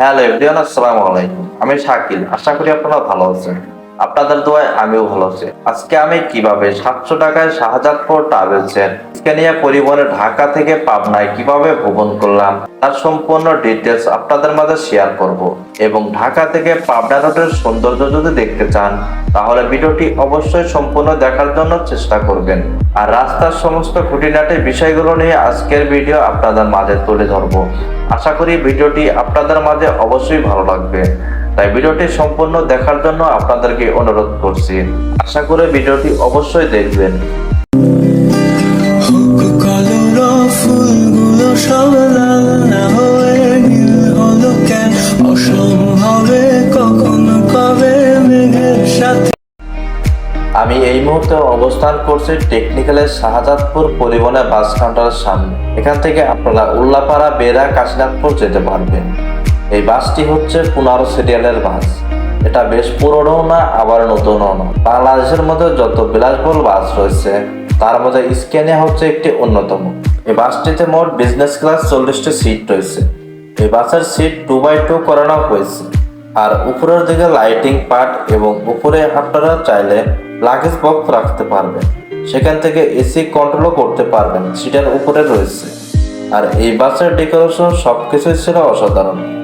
Hello everyone আসসালামু আলাইকুম। আমি শাকিল। আশা করি আপনারা ভালো আছেন। আপনাদের দোয়ায় আমিও ভালো আছি। আজকে আমি কীভাবে সাতশো টাকায় শাহজাদপুর ট্রাভেলসের স্ক্যানিয়া পরিবহনে ঢাকা থেকে পাবনায় কীভাবে ভ্রমণ করলাম, তার সম্পূর্ণ ডিটেলস আপনাদের মাঝে শেয়ার করব। এবং ঢাকা থেকে পাবনা রোডের সৌন্দর্য যদি দেখতে চান, তাহলে ভিডিওটি অবশ্যই সম্পূর্ণ দেখার জন্য চেষ্টা করবেন। আর রাস্তার সমস্ত খুঁটিনাটি বিষয়গুলো নিয়ে আজকের ভিডিও আপনাদের মাঝে তুলে ধরবো। আশা করি ভিডিওটি আপনাদের মাঝে অবশ্যই ভালো লাগবে। তাই ভিডিওটি সম্পূর্ণ দেখার জন্য আপনাদেরকে অনুরোধ করছি। আশা করে ভিডিওটি অবশ্যই দেখবেন। আমি এই মুহূর্তে অবস্থান করছি টেকনিক্যালের শাহজাদপুর পরিবহনের বাস কাউন্টারের সামনে। এখান থেকে আপনারা উল্লাপাড়া বেড়া কাশীনাথপুর যেতে পারবেন। এই বাসটি হচ্ছে পনেরো সিরিয়ালের বাস। এটা বেশ পুরনো না, আবার নতুনও না। বাংলাদেশের মধ্যে যত বিলাসবহুল বাস রয়েছে, তার মধ্যে স্ক্যানিয়া হচ্ছে একটি অন্যতম। এই বাসটিতে মোট বিজনেস ক্লাস চল্লিশটি সিট রয়েছে। এই বাসের সিট টু বাই টু করানো হয়েছে। আর উপরের দিকে লাইটিং পার্ট এবং উপরে আপনারা চাইলে লাগেজ বক্স রাখতে পারবেন। সেখান থেকে এসি কন্ট্রোলও করতে পারবেন, সিটের উপরে রয়েছে। আর এই বাসের ডেকোরেশন সবকিছুই ছিল অসাধারণ।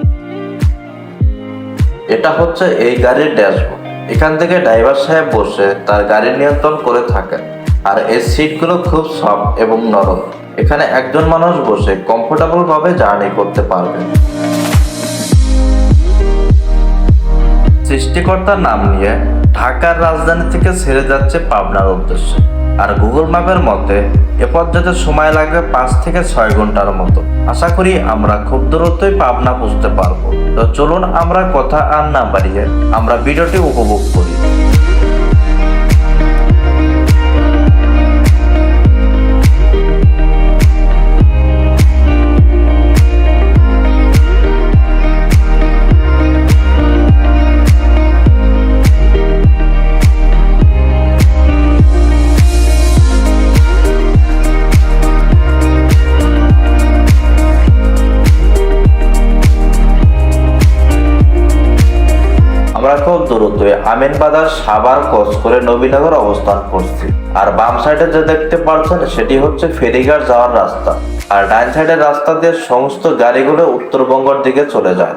এটা হচ্ছে এই গাড়ির ড্যাশবোর্ড। এখান থেকে ড্রাইভার সাহেব বসে তার গাড়ি নিয়ন্ত্রণ করে থাকেন। আর এই সিটগুলো খুব সফট এবং নরম। এখানে একজন মানুষ বসে কমফোর্টেবল ভাবে জার্নি করতে পারবে। সৃষ্টিকর্তার নাম নিয়ে ঢাকার রাজধানী থেকে ছেড়ে যাচ্ছে পাবনার উদ্দেশ্যে। আর গুগল ম্যাপের মতে, এ পথ যেতে সময় লাগবে পাঁচ থেকে ছয় ঘণ্টার মতো। আশা করি আমরা খুব দ্রুতই পাবনা বুঝতে পারব। তো চলুন আমরা কথা আর না বাড়িয়ে আমরা ভিডিওটি উপভোগ করি। দূরত্বে আমিনবাজার সাবার কোচ করে নবীনগর অবস্থান করছে। আর বাম সাইডে যে দেখতে পাচ্ছেন, সেটি হচ্ছে ফেরিঘাট যাওয়ার রাস্তা। আর ডাইন সাইডের রাস্তা দিয়ে সমস্ত গাড়িগুলো উত্তরবঙ্গের দিকে চলে যায়।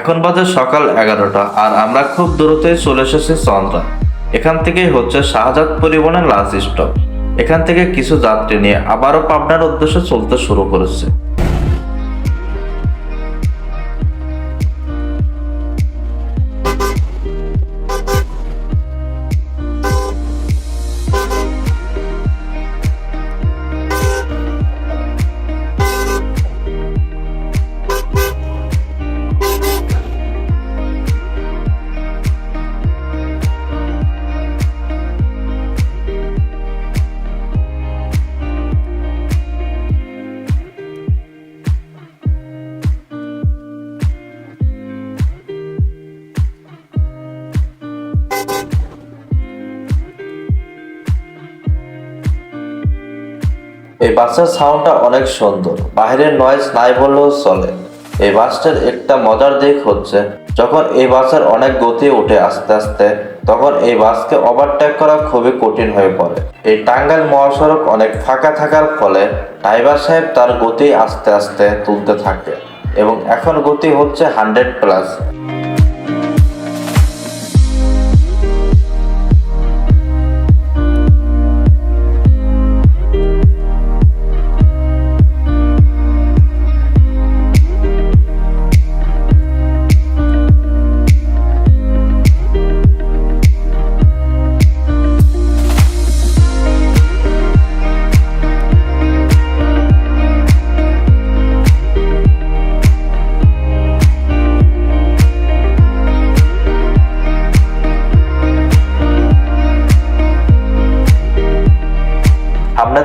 এখন বাজে সকাল এগারোটা, আর আমরা খুব দ্রুতই চলে এসেছি চন্দ্রা। এখান থেকেই হচ্ছে শাহজাদ পরিবহনের লাস্ট স্টপ এখান থেকে কিছু যাত্রী নিয়ে আবারও পাবনার উদ্দেশ্যে চলতে শুরু করেছে। বাসের সাউন্ডটা অনেক সুন্দর। বাইরের নয়েজ নাই বললেও চলে। এই বাসটার একটা মজার দিক হচ্ছে, যখন এই বাসের অনেক গতি উঠে আস্তে আস্তে, তখন এই বাসকে ওভারটেক করা খুবই কঠিন হয়ে পড়ে। এই টাঙ্গাইল মহাসড়ক অনেক ফাঁকা থাকার ফলে ড্রাইভার সাহেব তার গতি আস্তে আস্তে তুলতে থাকে এবং এখন গতি হচ্ছে হান্ড্রেড প্লাস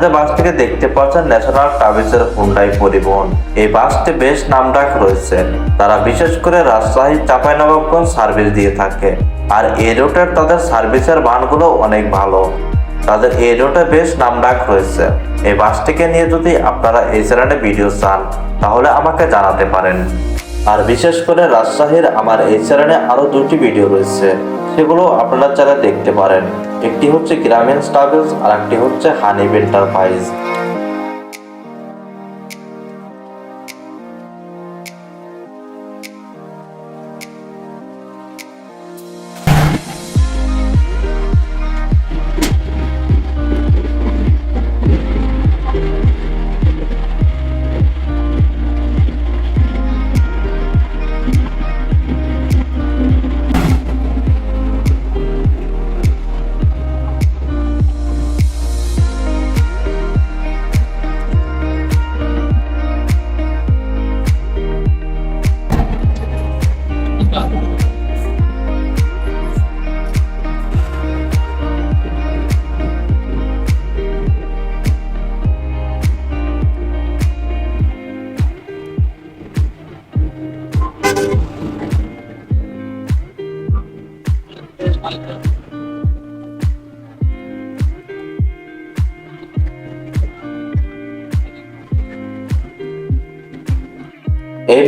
যে বাসটিকে দেখতে পাচ্ছেন ন্যাশনাল ট্রাভেলসের হুন্ডাই পরিবহন। এই বাসটি বেশ নামডাক রয়েছে। তারা বিশেষ করে রাজশাহী, চাঁপাইনবাবগঞ্জ সার্ভিস দিয়ে থাকে। আর এই রুটের তাদের সার্ভিসের মানগুলো অনেক ভালো। তাদের এই রুটে বেশ নামডাক রয়েছে। এই বাসটিকে নিয়ে যদি আপনারা এই চ্যানেলে ভিডিও চান, তাহলে আমাকে জানাতে পারেন। আর বিশেষ করে রাজশাহীর আমার এই চ্যানেলে আরও দুটি ভিডিও রয়েছে। সেগুলো আপনারা যারা দেখতে পারেন। একটি হচ্ছে গ্রামীণ স্ট্রাগলস আর একটি হচ্ছে হানিব এন্টারপ্রাইজ।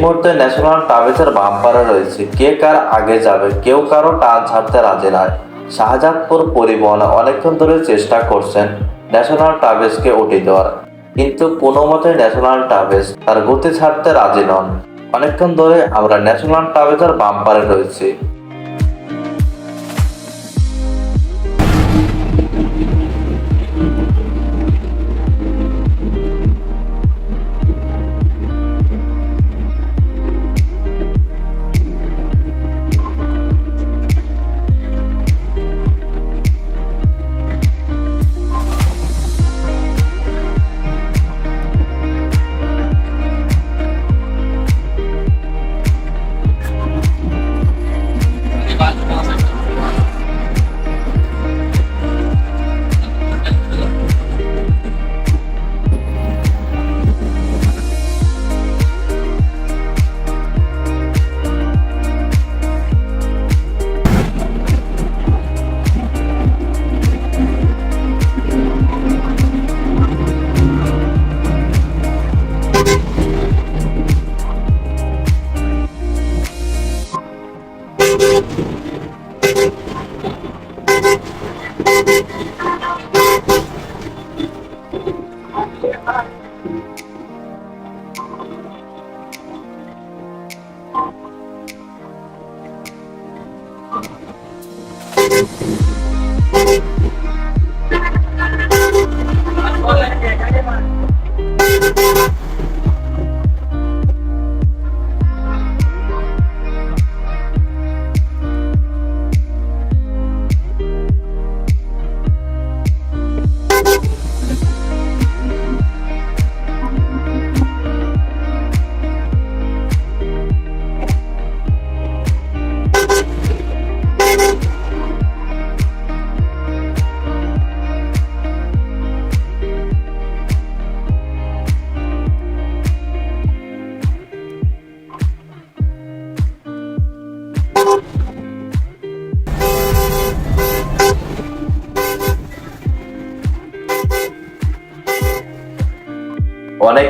মুহূর্তে ন্যাশনাল ট্রাভেলসের বাম্পারে রয়েছে। কে কার আগে যাবে, কেউ কারও টান ছাড়তে রাজি নয়। শাহজাদপুর পরিবহনে অনেকক্ষণ ধরে চেষ্টা করছেন ন্যাশনাল ট্রাভেলসকে উঠে দেওয়ার। কিন্তু কোনো মতে ন্যাশনাল ট্রাভেলস তার গতি ছাড়তে রাজি নন। অনেকক্ষণ ধরে আমরা ন্যাশনাল ট্রাভেলসের বাম্পারে রয়েছি।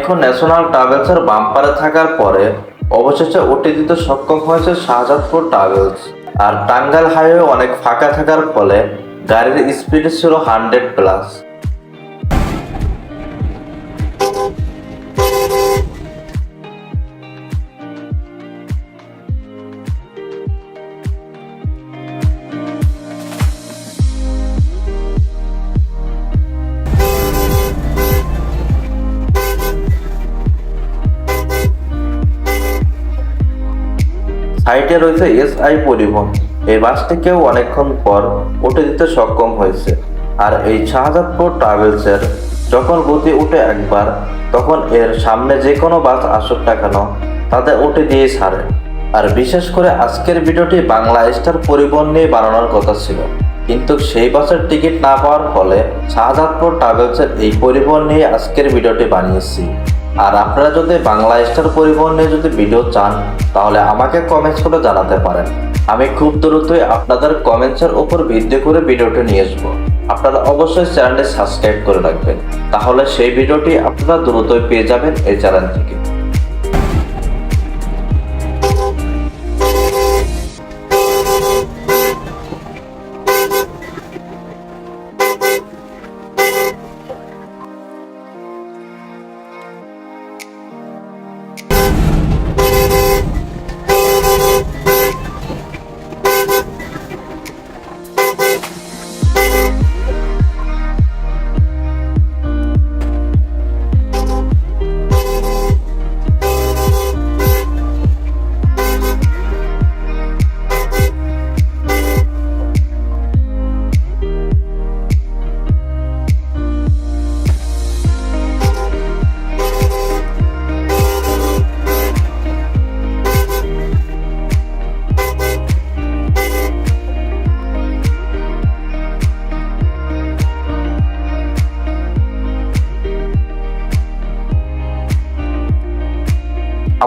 অনেকক্ষণ ন্যাশনাল ট্রাভেলসের বাম্পারে থাকার পরে অবশেষে উঠে দিতে সক্ষম হয়েছে শাহজাদপুর ট্রাভেলস আর টাঙ্গাল হাইওয়ে অনেক ফাঁকা থাকার ফলে গাড়ির স্পিড ছিল হান্ড্রেড প্লাস সাইটে রয়েছে এসআই পরিবহন। এই বাসটিকেও অনেকক্ষণ পর উঠে দিতে সক্ষম হয়েছে। আর এই শাহজাদপুর ট্রাভেলসের যখন গতি উঠে একবার, তখন এর সামনে যে কোনো বাস আসুক না কেন তাদের উঠে দিয়ে ছাড়ে আর বিশেষ করে আজকের ভিডিওটি বাংলা স্টার পরিবহন নিয়ে বানানোর কথা ছিল। কিন্তু সেই বাসের টিকিট না পাওয়ার ফলে শাহজাদপুর ট্রাভেলসের এই পরিবহন নিয়ে আজকের ভিডিওটি বানিয়েছি। আর আপনারা যদি বাংলা স্টার পরিবহন নিয়ে যদি ভিডিও চান, তাহলে আমাকে কমেন্টস করে জানাতে পারেন। আমি খুব দ্রুতই আপনাদের কমেন্টসের উপর ভিত্তি করে ভিডিওটি নিয়ে আসব। আপনারা অবশ্যই চ্যানেলটি সাবস্ক্রাইব করে রাখবেন। তাহলে সেই ভিডিওটি আপনারা দ্রুতই পেয়ে যাবেন এই চ্যানেল থেকে।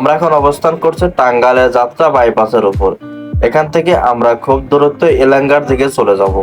আমরা এখন অবস্থান করছি টাঙ্গালের যাত্রা বাইপাসের উপর। এখান থেকে আমরা খুব দূরত্ব এলাঙ্গার দিকে চলে যাব।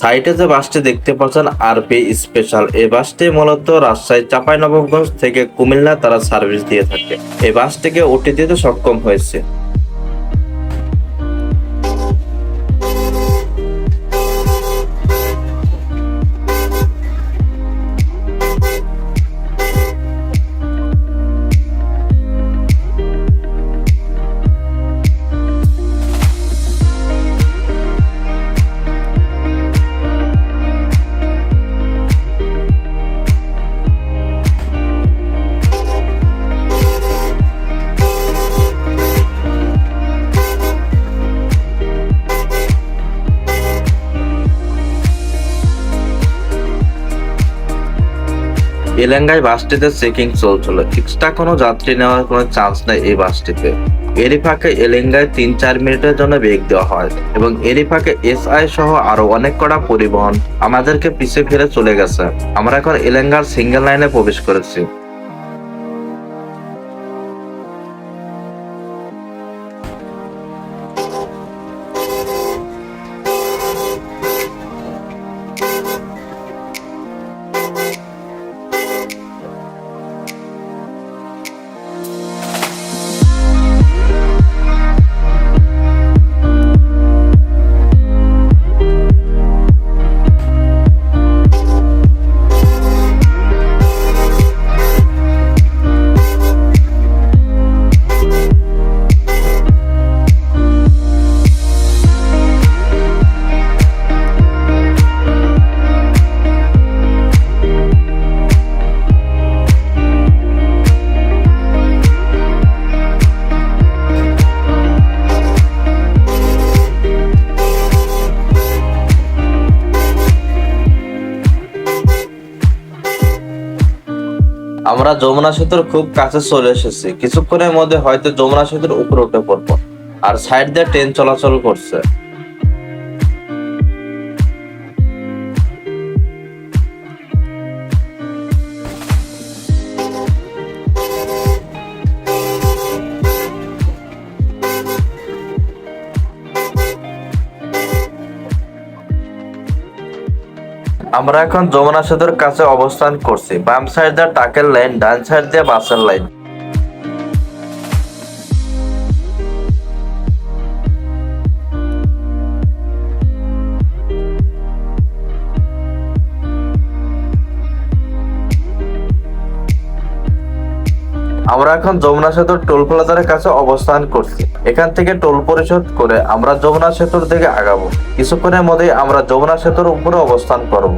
সাইটে যে বাসটি দেখতে পাচ্ছেন আরপি স্পেশাল, এই বাসটি মূলত রাজশাহী চাঁপাইনবাবগঞ্জ থেকে কুমিল্লা তারা সার্ভিস দিয়ে থাকে। এই বাসটিকে ওটি দিতে সক্ষম হয়েছে। এলেঙ্গায় বাসটিতে চেকিং চলছিল। এক্সট্রা কোনো যাত্রী নেওয়ার কোনো চান্স নেই এই বাসটিতে। এরই ফাঁকে এলেঙ্গায় তিন চার মিনিটের জন্য বেগ দেওয়া হয় এবং এরই ফাঁকে এস আই সহ আরও অনেক কটা পরিবহন আমাদেরকে পিছিয়ে ফিরে চলে গেছে। আমরা এখন এলেঙ্গার সিঙ্গেল লাইনে প্রবেশ করেছি। আমরা যমুনা সেতুর খুব কাছে চলে এসেছি। কিছুক্ষণের মধ্যে হয়তো যমুনা সেতুর উপরে উঠে পড়ব। আর সাইড দিয়ে ট্রেন চলাচল করছে। আমরা এখন যমুনা সেতুর কাছে অবস্থান করছি। বাম সাইড দিয়ে টাকের লাইন, ডান সাইড দিয়ে বাসের লাইন। আমরা এখন যমুনা সেতুর টোল প্লাজারের কাছে অবস্থান করছি। এখান থেকে টোল পরিশোধ করে আমরা যমুনা সেতুর দিকে আগাবো। কিছুক্ষণের মধ্যে আমরা যমুনা সেতুর উপরে অবস্থান করব।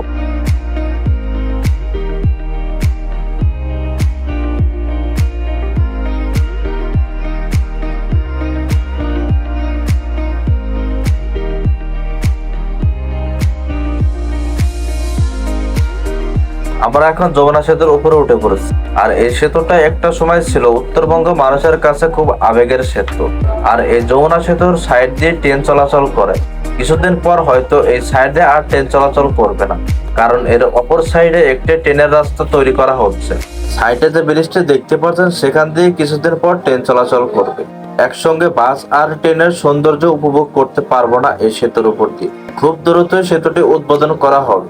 আমরা এখন যমুনা সেতুর উপরে উঠে পড়েছি। আর এই সেতুটা একটা সময় ছিল উত্তরবঙ্গ মানুষের কাছে খুব আবেগের সেতু। আর এই যমুনা সেতুর সাইড দিয়ে ট্রেন চলাচল করে। কিছুদিন পর হয়তো এই সাইডে আর ট্রেন চলাচল করবে না। কারণ এর অপর সাইডে একটি ট্রেনের রাস্তা তৈরি করা হচ্ছে। সাইডে যে ব্রিজটি দেখতে পাচ্ছেন, সেখান দিয়ে কিছুদিন পর ট্রেন চলাচল করবে। একসঙ্গে বাস আর ট্রেনের সৌন্দর্য উপভোগ করতে পারব না এই সেতুর উপর দিয়ে। খুব দ্রুতই সেতুটি উদ্বোধন করা হবে।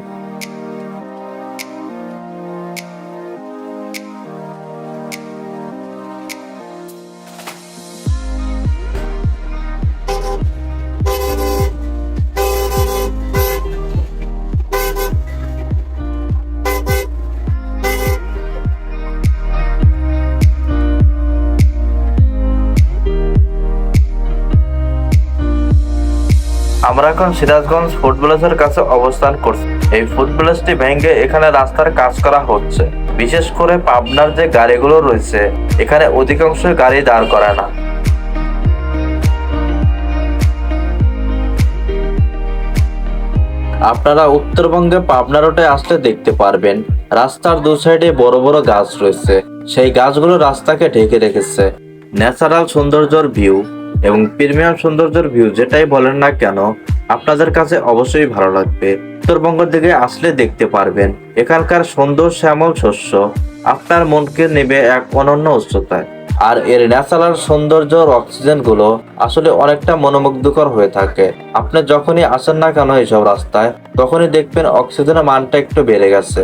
আমরা এখন সিরাজগঞ্জ ফুড ভিলেজের কাছে অবস্থান করছি। এই ফুড ভিলেজটি ভেঙে এখানে রাস্তার কাজ করা হচ্ছে। বিশেষ করে পাবনার যে গাড়িগুলো রয়েছে, এখানে অধিকাংশ গাড়ি দাঁড় করায় না। আপনারা উত্তরবঙ্গে পাবনা রোডে আসলে দেখতে পারবেন, রাস্তার দু সাইডে বড় বড় গাছ রয়েছে। সেই গাছগুলো রাস্তাকে ঢেকে রেখেছে। ন্যাচারাল সৌন্দর্যর ভিউ। এবং প্রিমিয়াম সৌন্দর্যের ভিউ যেটাই বলেন না কেন, আপনাদের কাছে অবশ্যই ভালো লাগবে। উত্তরবঙ্গের দিকে আসলে দেখতে পারবেন, এখানকার সুন্দর শ্যামল শস্য, আপনার মনকে নেবে এক অনন্য উচ্চতায়। আর এর ন্যাচারাল সৌন্দর্য অক্সিজেনগুলো আসলে অনেকটা মনোমুগ্ধকর হয়ে থাকে। আপনি যখনই আসেন না কেন এইসব রাস্তায়, তখনই দেখবেন অক্সিজেনের মানটা একটু বেড়ে গেছে।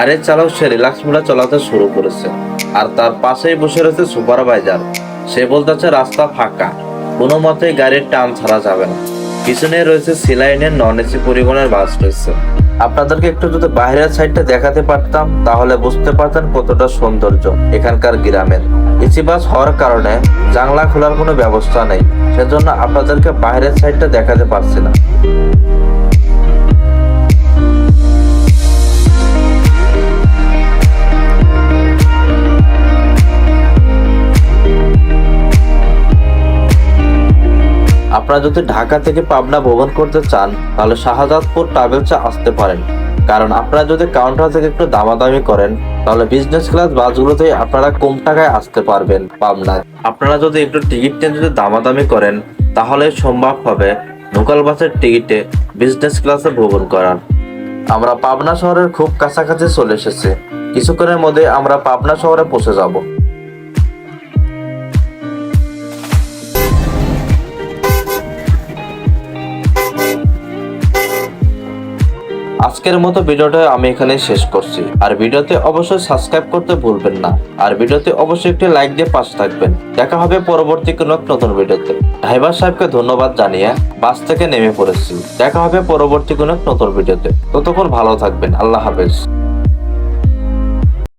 গাড়ির চালক সে রিল্যাক্স মোডে চালাতে শুরু করেছে। আর তার পাশেই বসে রয়েছে সুপারভাইজার সে বলতেছে, রাস্তা ফাঁকা। কোনো মতেই গাড়ির টান ছাড়া যাবে না। পিছনে রয়েছে সিলাইনের নন এসি পরিবহনের বাস রয়েছে। আপনাদেরকে একটু যদি বাইরের সাইডটা দেখাতে পারতাম, তাহলে বুঝতে পারতেন কতটা সৌন্দর্য এখানকার গ্রামের। এসি বাস হওয়ার কারণে জানলা খোলার কোনো ব্যবস্থা নেই। সেজন্য আপনাদেরকে বাইরের সাইডটা দেখাতে পারছি না। আপনারা যদি ঢাকা থেকে পাবনা ভ্রমণ করতে চান, তাহলে শাহজাদপুর ট্রাভেলসে আসতে পারেন। কারণ আপনারা যদি কাউন্টার থেকে একটু দামাদামি করেন, তাহলে বিজনেস ক্লাস বাসগুলোতে আপনারা কম টাকায় আসতে পারবেন পাবনায়। আপনারা যদি একটু টিকিট নিয়ে যদি দামাদামি করেন, তাহলে সম্ভব হবে লোকাল বাসের টিকিটে বিজনেস ক্লাসে ভ্রমণ করার। আমরা পাবনা শহরের খুব কাছাকাছি চলে এসেছি। কিছুক্ষণের মধ্যে আমরা পাবনা শহরে পৌঁছে যাব। আজকের মতো ভিডিওটা আমি এখানে শেষ করছি। আর ভিডিওতে অবশ্যই সাবস্ক্রাইব করতে ভুলবেন না। আর ভিডিওতে অবশ্যই একটি লাইক দিয়ে পাশে থাকবেন। দেখা হবে পরবর্তী কোনো নতুন ভিডিওতে। ড্রাইভার সাহেবকে ধন্যবাদ জানিয়ে বাস থেকে নেমে পড়েছি। দেখা হবে পরবর্তী কোনো নতুন ভিডিওতে। ততক্ষণ ভালো থাকবেন। আল্লাহ হাফেজ।